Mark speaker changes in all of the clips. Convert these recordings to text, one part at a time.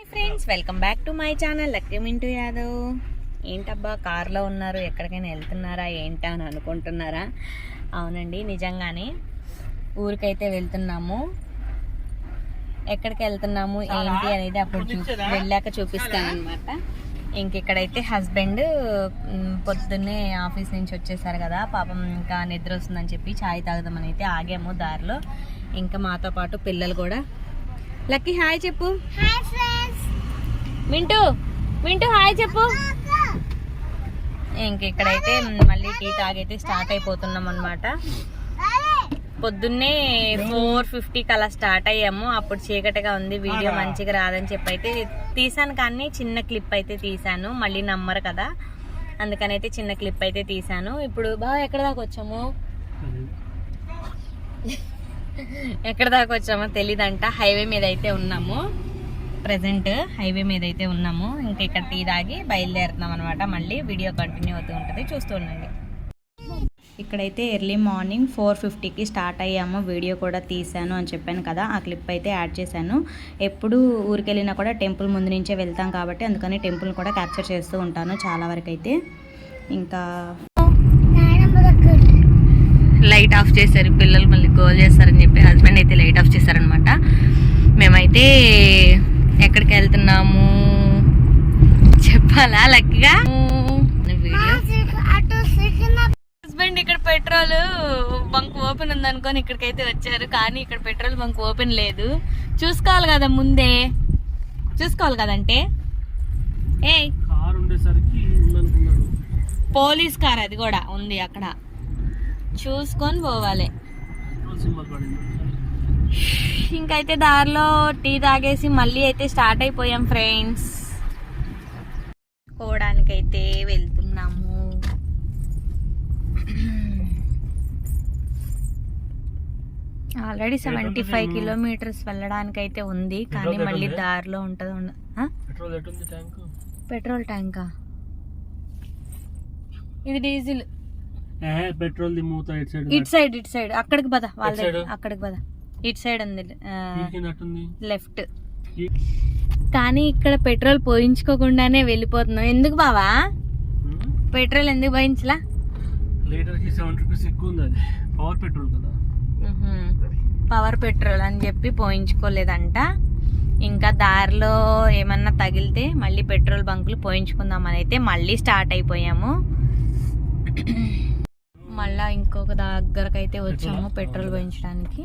Speaker 1: Hi friends welcome back to my channel. Lucky Mintu Yadav. ఏంటబ్బా కార్లో ఉన్నారు ఎక్కడికైనా వెళ్తున్నారా ఏంటా అని అనుకుంటున్నారా? అవునండి నిజంగానే ఊరికైతే వెళ్తున్నాము. ఎక్కడికి వెళ్తున్నాము ఏంటి అనేది అప్పుడు చూ వెళ్ళాక చూపిస్తానమాట ఇంకెక్కడైతే ఇక్కడైతే హస్బెండ్ పొద్దున్నే ఆఫీస్ నుంచి వచ్చేసారు కదా పాపం ఇంకా నిద్ర వస్తుందని చెప్పి ఛాయ్ తాగుదామని అయితే ఆగాము దారిలో. ఇంకా మాతో పాటు పిల్లలు కూడా. లక్కీ హాయ్ చెప్పు. మింటూ మింటూ హాయ్ చెప్పు. ఇంక ఇక్కడైతే మళ్ళీ టీ తాగైతే స్టార్ట్ అయిపోతున్నాం అనమాట పొద్దున్నే ఫోర్ ఫిఫ్టీకి అలా స్టార్ట్ అయ్యాము. అప్పుడు చీకటిగా ఉంది వీడియో మంచిగా రాదని చెప్పి అయితే తీసాను కానీ చిన్న క్లిప్ అయితే తీసాను. మళ్ళీ నమ్మరు కదా. అందుకని అయితే చిన్న క్లిప్ అయితే తీసాను. ఇప్పుడు బా ఎక్కడ దాకా వచ్చాము? ఎక్కడ దాకా వచ్చామో తెలీదంట. హైవే మీద అయితే ఉన్నాము. ప్రజెంట్ హైవే మీద అయితే ఉన్నాము. ఇంకా ఇక్కడ టీ తాగి బయలుదేరుతున్నాం అనమాట మళ్ళీ వీడియో కంటిన్యూ అవుతూ ఉంటుంది. చూస్తూ ఉండండి. ఇక్కడైతే ఎర్లీ మార్నింగ్ ఫోర్ ఫిఫ్టీకి స్టార్ట్ అయ్యాము. వీడియో కూడా తీశాను అని చెప్పాను కదా. ఆ క్లిప్ అయితే యాడ్ చేశాను. ఎప్పుడు ఊరికెళ్ళినా కూడా టెంపుల్ ముందు నుంచే వెళ్తాం కాబట్టి అందుకని టెంపుల్ కూడా క్యాప్చర్ చేస్తూ ఉంటాను చాలా వరకు అయితే ఇంకా లైట్ ఆఫ్ చేశారు. పిల్లలు మళ్ళీ గోల్ చేస్తారని చెప్పి హస్బెండ్ అయితే లైట్ ఆఫ్ చేశారనమాట మేమైతే ఎక్కడికి వెళ్తున్నాము చెప్పాలా లక్కగా? వీడియో. హస్బెండ్ ఇక్కడ పెట్రోల్ బంక్ ఓపెన్ ఉంది అనుకొని ఇక్కడికైతే వచ్చారు. కానీ ఇక్కడ పెట్రోల్ బంక్ ఓపెన్ లేదు. చూసుకోవాలి కదా ముందే. చూసుకోవాలి కదంటే. ఏ
Speaker 2: కారు ఉండేసరికి ఉందనుకున్నాడు
Speaker 1: పోలీస్ కార్ అది కూడా ఉంది అక్కడ. చూసుకొని పోవాలి. ఇంకైతే దారిలో టీ తాగేసి మళ్ళీ అయితే స్టార్ట్ అయిపోయాం ఫ్రెండ్స్. పోవడానికైతే వెళ్తున్నాము. ఆల్రెడీ సెవెంటీ ఫైవ్ కిలోమీటర్స్ వెళ్ళడానికైతే ఉంది కానీ మళ్ళీ? దారిలో ఉంటుంది?
Speaker 2: Petrol tank?
Speaker 1: ఇది డీజిల్.
Speaker 2: పెట్రోల్ ఇటు సైడ్
Speaker 1: ఇటు సైడ్ అక్కడికి పద వాళ్ళ? అక్కడికి పద. ఇటు సైడ్ ఉంది లెఫ్ట్. కానీ ఇక్కడ పెట్రోల్ పోయించుకోకుండానే వెళ్ళిపోతున్నాం. ఎందుకు బావా? పెట్రోల్ ఎందుకు పోయించలా?
Speaker 2: లీటర్కి సెవెన్ రూపీస్ ఎక్కువ ఉంది అది పవర్ పెట్రోల్ కదా.
Speaker 1: పవర్ పెట్రోల్ అని చెప్పి పోయించుకోలేదంట. ఇంకా దారిలో ఏమన్నా తగిలితే మళ్ళీ పెట్రోల్ బంకులు పోయించుకుందామని అయితే మళ్ళీ స్టార్ట్ అయిపోయాము. మళ్ళా ఇంకొక దగ్గరకైతే వచ్చాము పెట్రోల్ పోయించడానికి.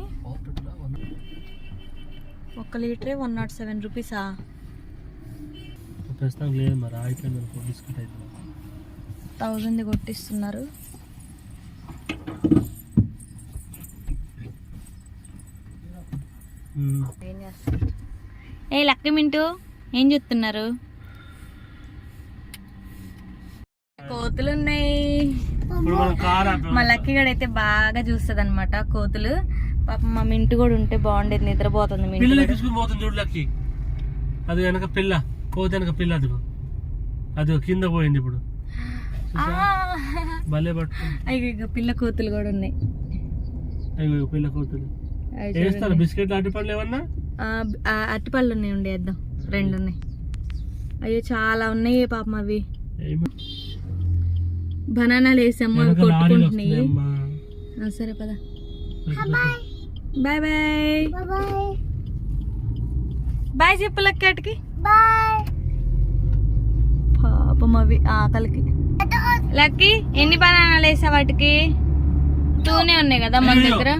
Speaker 1: ఒక లీటరే వన్ నాట్ సెవెన్ రూపీసా?
Speaker 2: ప్రస్తుతం లేదు మరి అనుకో బిస్కెట్ అయితే
Speaker 1: థౌజండ్ కొట్టిస్తున్నారు. ఏం లక్కీ మింటూ ఏం చూస్తున్నారు? కోతులు ఉన్నాయి. మా లక్కీ గడ అయితే బాగా చూస్తుంది అనమాట కోతులు. పాపం మా మింటు కూడా ఉంటే బాగుండేది నిద్రపోతుంది మింటు
Speaker 2: పిల్లలు
Speaker 1: కూడా.
Speaker 2: తీసుకుని పోతుంది చూడు లక్కి. అది వెనక పిల్ల పోతే వెనక పిల్ల అదిగో. అది కింద పోయింది ఇప్పుడు.
Speaker 1: ఆ!
Speaker 2: భలే పట్టు
Speaker 1: అయ్యో ఇగో పిల్ల కోతులు కూడా ఉన్నాయి.
Speaker 2: అయ్యో పిల్ల వేస్తారు
Speaker 1: చూడండి.
Speaker 2: బిస్కెట్ లాంటి పళ్ళు ఏమన్నా
Speaker 1: అరటిపళ్ళు ఉన్నాయి ఉండి వేద్దాం. రెండు ఉన్నాయి. అయ్యో చాలా ఉన్నాయి పాపం అవి. బనానాలు వేసాము అవి కొట్టుకుంటున్నాయి. సరే పద. బాయ్ బాయ్ బాయ్ చెప్పు లక్కటికి పాపం అవి ఆకలికి. లక్కీ ఎన్ని బనానాలు వేసా వాటికి? టూనే ఉన్నాయి కదా మన దగ్గర.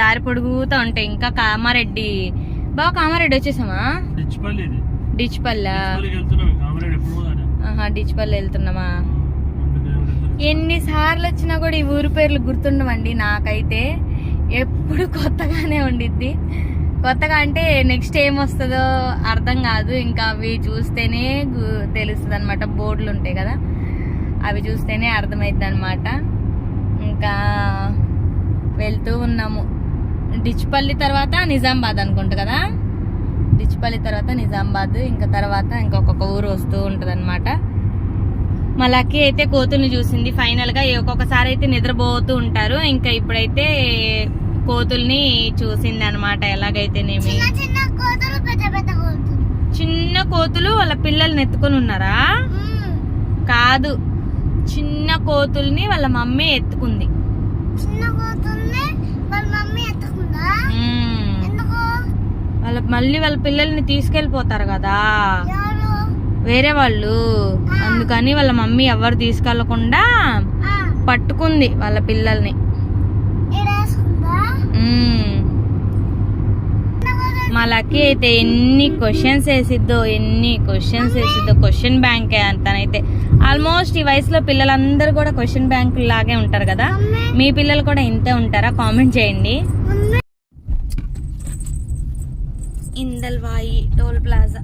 Speaker 1: దారి పొడుగుతా ఉంటాయి. ఇంకా కామారెడ్డి. బావ కామారెడ్డి వచ్చేసామా
Speaker 2: డిచ్పల్లి ఇది.
Speaker 1: డిచ్ పల్లా
Speaker 2: డిచ్పల్లికి వెళ్తున్నాం కామరేడ్ ఎప్పుడు పోదాడా
Speaker 1: ఆహా డిచ్ పల్లి వెళ్తున్నామా. ఎన్నిసార్లు వచ్చినా కూడా ఈ ఊరు పేర్లు గుర్తుండవండి నాకైతే. ఎప్పుడు కొత్తగానే ఉండిద్ది. కొత్తగా అంటే నెక్స్ట్ ఏం వస్తుందో అర్థం కాదు. ఇంకా అవి చూస్తేనే తెలుస్తుంది అనమాట బోర్డులు ఉంటాయి కదా. అవి చూస్తేనే అర్థమైద్ది అనమాట ఇంకా వెళ్తూ ఉన్నాము. డిచ్పల్లి తర్వాత నిజామాబాద్ అనుకుంటా కదా? డిచ్పల్లి తర్వాత నిజామాబాద్ ఇంకా తర్వాత ఇంకొక ఊరు వస్తూ ఉంటుంది అనమాట మా లక్కీ అయితే కోతుల్ని చూసింది. ఫైనల్గా ఒక్కొక్కసారి అయితే నిద్రపోతూ ఉంటారు. ఇంకా ఇప్పుడైతే కోతుల్ని చూసింది అనమాట ఎలాగైతేనేమి కోతులు వాళ్ళ పిల్లల్ని ఎత్తుకొని ఉన్నారా? కాదు. చిన్న కోతుల్ని వాళ్ళ మమ్మీ ఎత్తుకుంది.
Speaker 3: చిన్న వాళ్ళ
Speaker 1: మళ్ళీ వాళ్ళ పిల్లల్ని తీసుకెళ్ళిపోతారు కదా. వేరే వాళ్ళు. అందుకని వాళ్ళ మమ్మీ ఎవరు
Speaker 3: తీసుకెళ్ళకుండా
Speaker 1: పట్టుకుంది వాళ్ళ పిల్లల్ని. మా లక్కీ అయితే ఎన్ని క్వశ్చన్స్ వేసిద్దో ఎన్ని క్వశ్చన్స్ వేసిద్దో క్వశ్చన్ బ్యాంక్ తనైతే ఆల్మోస్ట్ ఈ వయసులో పిల్లలందరూ కూడా క్వశ్చన్ బ్యాంక్ లాగే ఉంటారు కదా. మీ పిల్లలు కూడా ఇంతే ఉంటారా? కామెంట్ చేయండి. Indalwai toll plaza.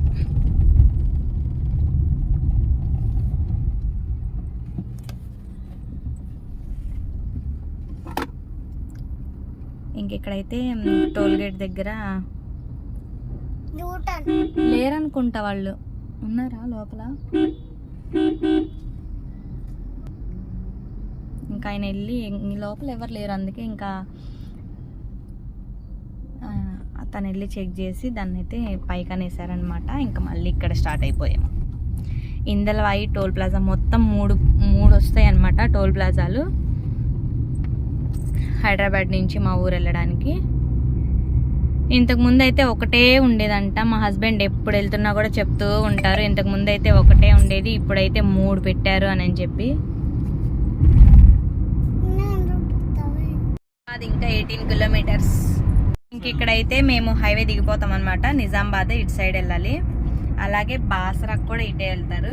Speaker 1: ఇంకెక్కడైతే toll gate దగ్గర లేరనుకుంటా వాళ్ళు. ఉన్నారా లోపల? ఇంకా ఆయన వెళ్ళి లోపల ఎవరు లేరు అందుకే ఇంకా ఆ, అతను వెళ్ళి చెక్ చేసి దాన్ని అయితే పైకనేసారనమాట ఇంకా మళ్ళీ ఇక్కడ స్టార్ట్ అయిపోయాము. ఇందలవాయి టోల్ ప్లాజా మొత్తం మూడు మూడు వస్తాయి అన్నమాట టోల్ ప్లాజాలు. హైదరాబాద్ నుంచి మా ఊరు వెళ్ళడానికి. ఇంతకుముందు అయితే ఒకటే ఉండేదంట. మా హస్బెండ్ ఎప్పుడు వెళ్తున్నా కూడా చెప్తూ ఉంటారు. ఇంతకు ముందు అయితే ఒకటే ఉండేది. ఇప్పుడైతే మూడు పెట్టారు అని అని చెప్పి. అది ఇంకా ఎయిటీన్ కిలోమీటర్స్. ఇంక ఇక్కడైతే మేము హైవే దిగిపోతాం అనమాట నిజామాబాద్ ఇటు సైడ్ వెళ్ళాలి. అలాగే బాసరాకు కూడా ఇటే వెళ్తారు.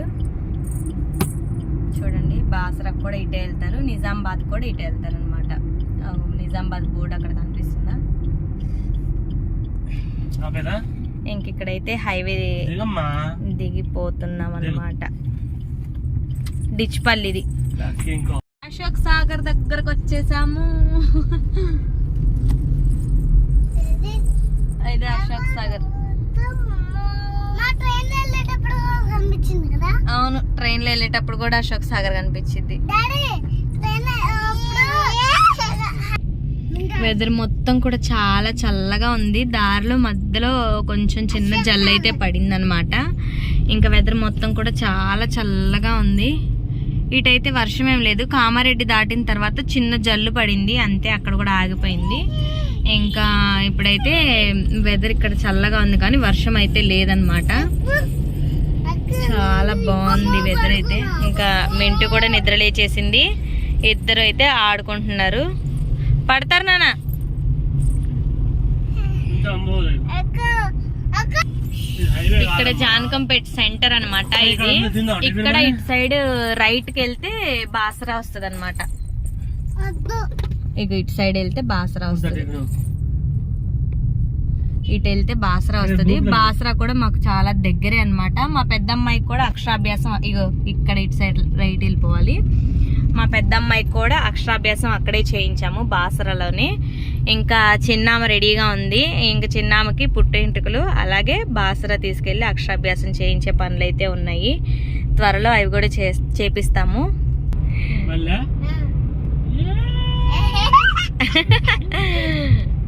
Speaker 1: చూడండి బాసరాకు కూడా ఇటే వెళ్తారు. నిజామాబాద్ కూడా ఇటే వెళ్తారు. నిజామాబాద్ బోర్డు అక్కడ కనిపిస్తుందా? ఇంక ఇక్కడైతే హైవే దిగిపోతున్నాం అనమాట డిచ్పల్లిది.
Speaker 2: ఇంకో
Speaker 1: అశోక్ సాగర్ దగ్గరకు వచ్చేసాము
Speaker 3: ఇది
Speaker 1: అశోక్ సాగర్.
Speaker 3: మా ట్రైన్ వెళ్ళేటప్పుడు కనిపించింది కదా?
Speaker 1: అవును ట్రైన్లో వెళ్ళేటప్పుడు కూడా అశోక్ సాగర్ కనిపించింది.
Speaker 3: డాడీ ట్రైన్ అప్పుడు
Speaker 1: వెదర్ మొత్తం కూడా చాలా చల్లగా ఉంది. దారిలో మధ్యలో కొంచెం చిన్న జల్లు అయితే పడింది అనమాట ఇంకా వెదర్ మొత్తం కూడా చాలా చల్లగా ఉంది. ఇటైతే వర్షం ఏం లేదు. కామారెడ్డి దాటిన తర్వాత చిన్న జల్లు పడింది. అంతే అక్కడ కూడా ఆగిపోయింది. ఇంకా ఇప్పుడైతే వెదర్ ఇక్కడ చల్లగా ఉంది కానీ వర్షం అయితే లేదనమాట చాలా బాగుంది వెదర్ అయితే. ఇంకా మింటు కూడా నిద్ర లేచేసింది. ఇద్దరు అయితే ఆడుకుంటున్నారు. పడతారు నాన్న.
Speaker 2: హైవే
Speaker 1: ఇక్కడ జానకంపేట సెంటర్ అన్నమాట ఇది. ఇక్కడ ఇటు సైడ్ రైట్కి వెళ్తే బాసరా వస్తుంది అనమాట ఇక ఇటు సైడ్ వెళ్తే బాసరా వస్తుంది. ఇటు వెళ్తే బాసరా వస్తుంది. బాసరా కూడా మాకు చాలా దగ్గరే అన్నమాట. మా పెద్దమ్మాయికి కూడా అక్షరాభ్యాసం ఇగో ఇక్కడ ఇటు సైడ్ రైట్ వెళ్ళిపోవాలి. మా పెద్దమ్మాయికి కూడా అక్షరాభ్యాసం అక్కడే చేయించాము బాసరాలోనే. ఇంకా చిన్నామ రెడీగా ఉంది. ఇంకా చిన్నామకి పుట్టింటికలు అలాగే బాసరా తీసుకెళ్ళి అక్షరాభ్యాసం చేయించే పనులు అయితే ఉన్నాయి. త్వరలో అవి కూడా చే చేపిస్తాము.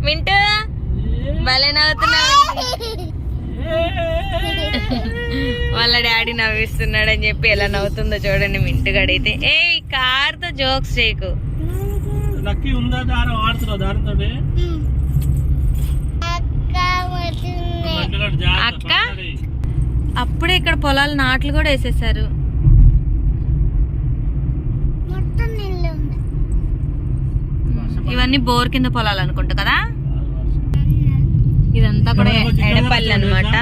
Speaker 1: వింటూ భలే నవ్వుతున్నావు. వాళ్ళ డాడీ నవ్విస్తున్నాడు అని చెప్పి ఎలా నవ్వుతుందో చూడండి మింటుగాడైతే ఏ కార్తో జోక్స్ చేయకు.
Speaker 2: లక్కీ ఉందా? దారం ఆడుతున్నావు దారంతో
Speaker 3: అక్క.
Speaker 1: అప్పుడే ఇక్కడ పొలాలు నాట్లు కూడా వేసేసారు.
Speaker 3: మొత్తం నీళ్ళు ఉంది.
Speaker 1: ఇవన్నీ బోర్ కింద పొలాలు అనుకుంటా కదా? ఇదంతా కూడా ఎడపల్లి అనమాట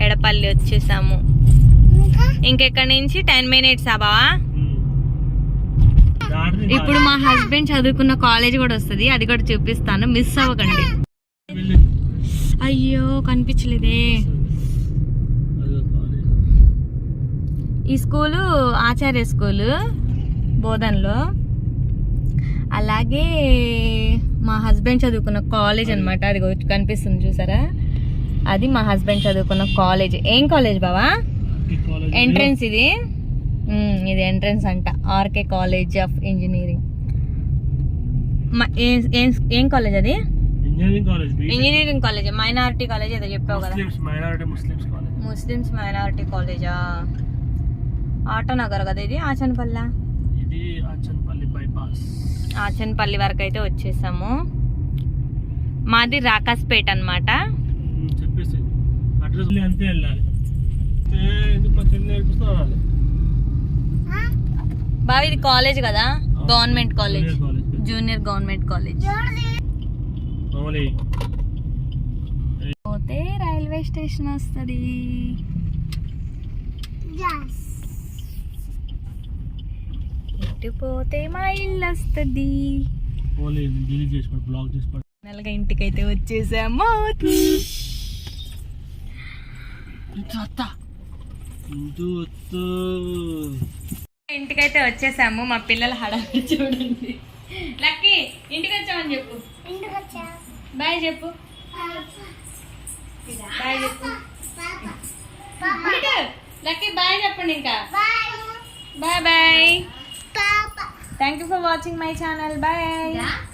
Speaker 1: ఎడపల్లి వచ్చేసాము.
Speaker 3: ఇంకా?
Speaker 1: ఇంకెక్కడి నుంచి? టెన్ మినిట్స్ బావా?
Speaker 2: దాటింది
Speaker 1: ఇప్పుడు మా హస్బెండ్ చదువుకున్న కాలేజ్ కూడా వస్తుంది. అది కూడా చూపిస్తాను. మిస్ అవ్వకండి. అయ్యో కనిపించలేదే. ఈ స్కూలు ఆచార్య స్కూలు బోధన్లో. అలాగే మా హస్బెండ్ చదువుకున్న కాలేజ్ అన్నమాట. అది కనిపిస్తుంది చూసారా? అది మా హస్బెండ్ చదువుకున్న కాలేజ్. ఏం కాలేజ్ బావా? ఎంట్రన్స్ ఇది? ఇది ఎంట్రన్స్ అంట. RK college of engineering. A- college అది?
Speaker 2: ఇంజనీరింగ్ కాలేజ్
Speaker 1: మైనారిటీ కాలేజ్ ఏదో చెప్పావు కదా.
Speaker 2: Muslims minority college.
Speaker 1: కాలేజా? ఆటోనగర్ కదా ఇది ఆచనపల్లి?
Speaker 2: ఇది బైపాస్
Speaker 1: ఆచనపల్లి వరకు అయితే వచ్చేసాము. మాది రాకాస్పేట్
Speaker 2: అనాలి
Speaker 1: బాగా ఇది కాలేజ్ కదా? Government college.
Speaker 2: Junior
Speaker 1: government college. పోతే రైల్వే స్టేషన్ వస్తుంది. ఇటు పోతే మా ఇల్లు వస్తుంది. నెలగా ఇంటికైతే వచ్చేసాము. ఇంటికైతే వచ్చేసాము. మా పిల్లల హడావిడి చూడండి. లక్కీ ఇంటికి వచ్చామని చెప్పు.
Speaker 3: ఇంటికి వచ్చా?
Speaker 1: బాయ్ చెప్పు. బాయ్ చెప్పు. లక్కీ బాయ్ చెప్పండి ఇంకా.
Speaker 3: Bye
Speaker 1: bye.
Speaker 3: Thank
Speaker 1: you for watching my channel. Bye. Yeah.